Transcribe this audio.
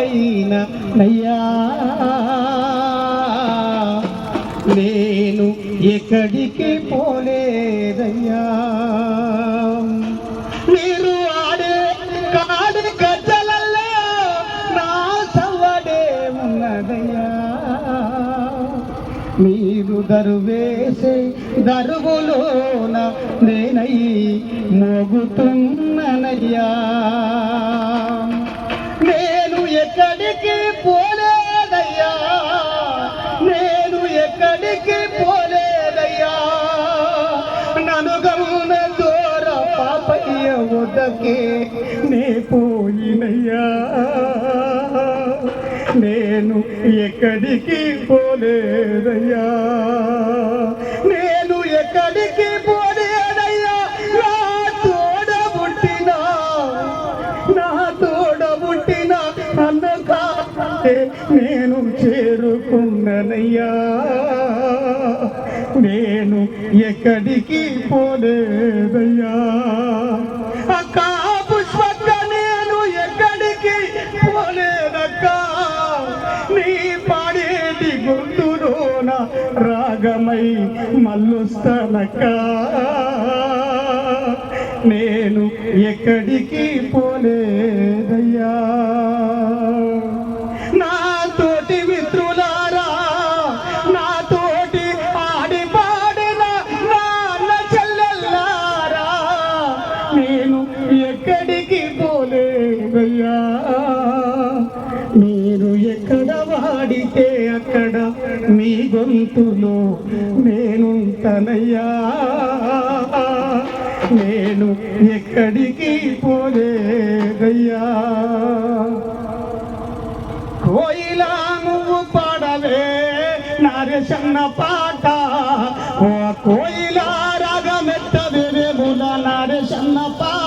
పైన నయ్యా. నేను ఎక్కడికి పోలేదయ్యా. మీరు ఆడే కాడు గజ్జలల్లో నా సవ్వడే ఉన్నదయ్యా. మీరు దరువేసే దరువులోన నేనై మోగుతున్ననయ్యా. ఎక్కడికి పోలేదయ్యా. నన్ను గమన దూర పాపయ్య ఉదకే నే పోయినయ్యా. నేను ఎక్కడికి పోలేదయ్యా. అన్నకాటే నేను చేరుకున్ననయ్యా. నేను ఎక్కడికి పోలేదయ్యా. అక్క పుష్పక్క నేను ఎక్కడికి పోలేదక్క. నీ పాడేటి గొంతులోన రాగమై మల్లుస్తానక్క నేను ఎక్కడికి పోలేదయ్యా. నేను ఎక్కడికి పోలేదయ్యా? మీరు ఎక్కడ వాడితే అక్కడ మీ గొంతులో నేనుంటనయ్యా? నేను ఎక్కడికి పోలేదయ్యా? కోయిలా నువ్వు పాడవే నరసన్న పాట. ఓ కోయి সামনা পা